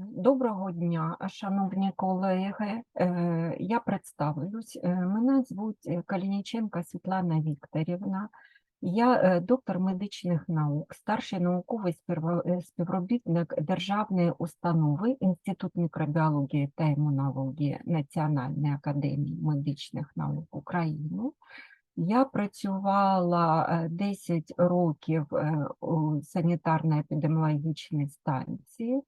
Доброго дня, шановні колеги. Е, Я представлюсь. Е, Мене звуть е, Калініченка Світлана Вікторівна. Я доктор медичних наук, старший науковий співро- співробітник Державної установи Інститут мікробіології та імунології Національної академії медичних наук України. Я працювала е, 10 років е, у санітарно-епідеміологічній станції,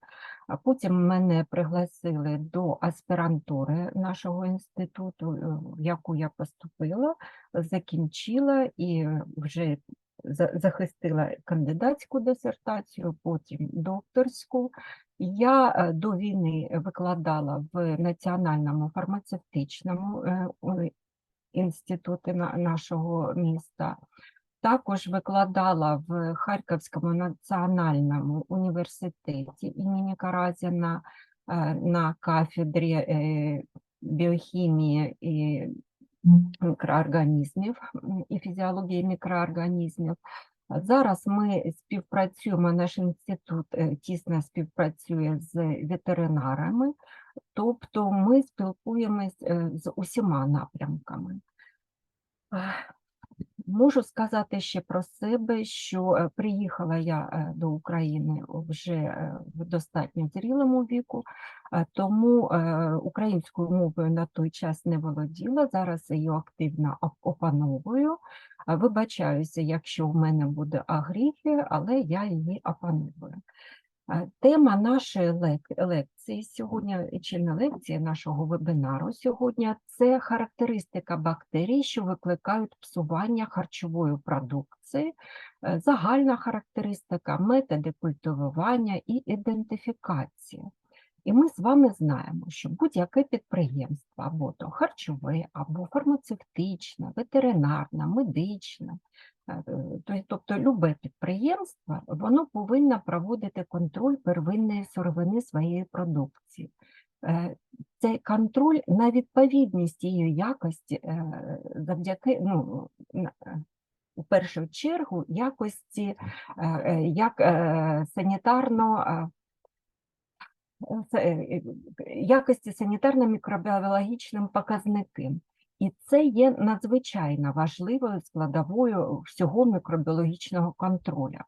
а потім мене пригласили до аспірантури нашого інституту, е, в яку я поступила, закінчила і вже захистила кандидатську дисертацію, потім докторську. Я е, до війни викладала в Національному фармацевтичному на- нашого міста. Також викладала в Харківському національному університеті імені Каразіна е, на кафедрі е, біохімії і мікроорганізмів і фізіології мікроорганізмів. Зараз ми співпрацюємо, наш інститут е, тісно співпрацює з ветеринарами, тобто ми спілкуємось е, з усіма напрямками. Можу сказати ще про себе, що е, приїхала я е, до України вже в достатньо зрілому віку, тому українською мовою на той час не володіла. Зараз її активно опановую. Вибачаюся, якщо в мене буде агріфія, але я її опановую. Тема нашої лекції сьогодні, чи не лекції нашого вебінару сьогодні, це характеристика бактерій, що викликають псування харчової продукції, е, загальна характеристика, методи культивування і ідентифікація. І ми з вами знаємо, що будь-яке підприємство, або то харчове, або фармацевтичне, ветеринарне, медичне, тобто любе підприємство, воно повинно проводити контроль первинної сировини своєї продукції. Е, Цей контроль на відповідність її якості е, завдяки, ну, е, у першу чергу, якості е, е, як е, санітарно е, е, е, якості санітарно-мікробіологічним показником. І це є надзвичайно важливою складовою всього мікробіологічного контролю.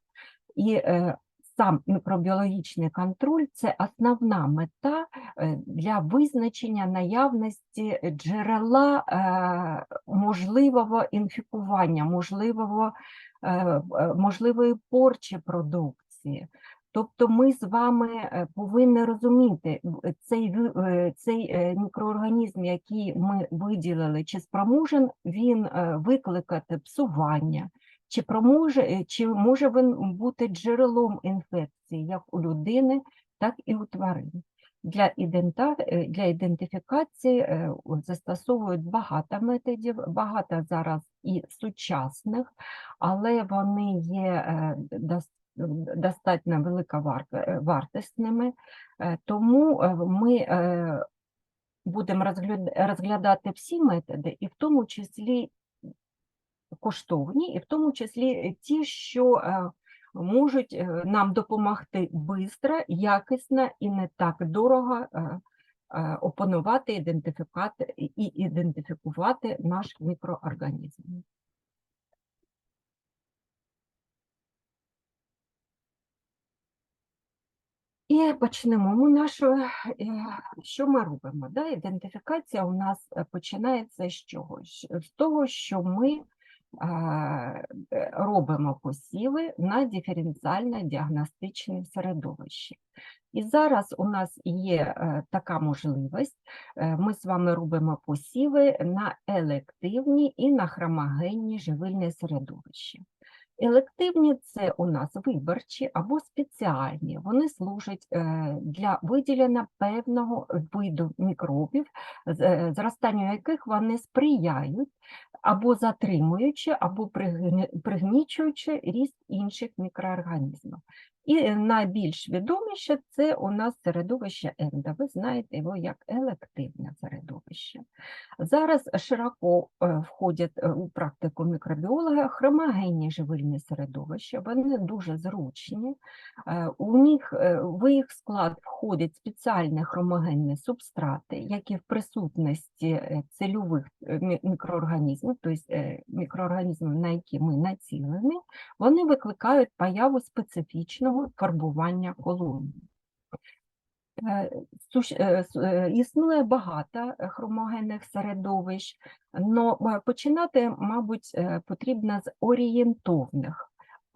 І е, сам мікробіологічний контроль це основна мета е, для визначення наявності джерела е, можливого інфікування, можливого, е, е, можливої порчі продукції. Тобто ми з вами е, повинні розуміти цей, е, цей е, мікроорганізм, який ми виділили, чи спроможен він викликати псування, чи, проможе, чи може він бути джерелом інфекції як у людини, так і у тварин. Для, ідента, для ідентифікації застосовують багато методів, багато зараз і сучасних, але вони є е, дос- достатньо великовартісними, тому е, ми е, будемо розглядати всі методи, і в тому числі коштовні, і в тому числі ті, що е, можуть е, нам допомогти швидко, якісно і не так дорого е, е, опанувати, ідентифікати і ідентифікувати наш мікроорганізм. І почнемо ми нашу, що ми робимо? Да? Ідентифікація у нас починається з чого? Щ- З того, що ми е, робимо посіви на диференціально-діагностичне середовище. І зараз у нас є така можливість, ми з вами робимо посіви на елективні і на хромогенні живильне середовище. Елективні це у нас виборчі або спеціальні. Вони служать е, для виділення певного виду мікробів, е, зростанню яких вони сприяють або затримуючи, або пригнічуючи ріст інших мікроорганізмів. І найбільш відоміше це у нас середовище ендо. Ви знаєте його як елективне середовище. Зараз широко е, входять е, у практику мікробіолога хромогенні живильні середовища. Вони дуже зручні. Е, У них в їх склад входять спеціальні хромогенні субстрати, які в присутності цельових мі- мікроорганізмів, тобто мікроорганізмів, на які ми націлені, вони викликають появу специфічного фарбування колонії. Е, е, е, Існує багато хромогенних середовищ, але починати, мабуть, потрібно з орієнтовних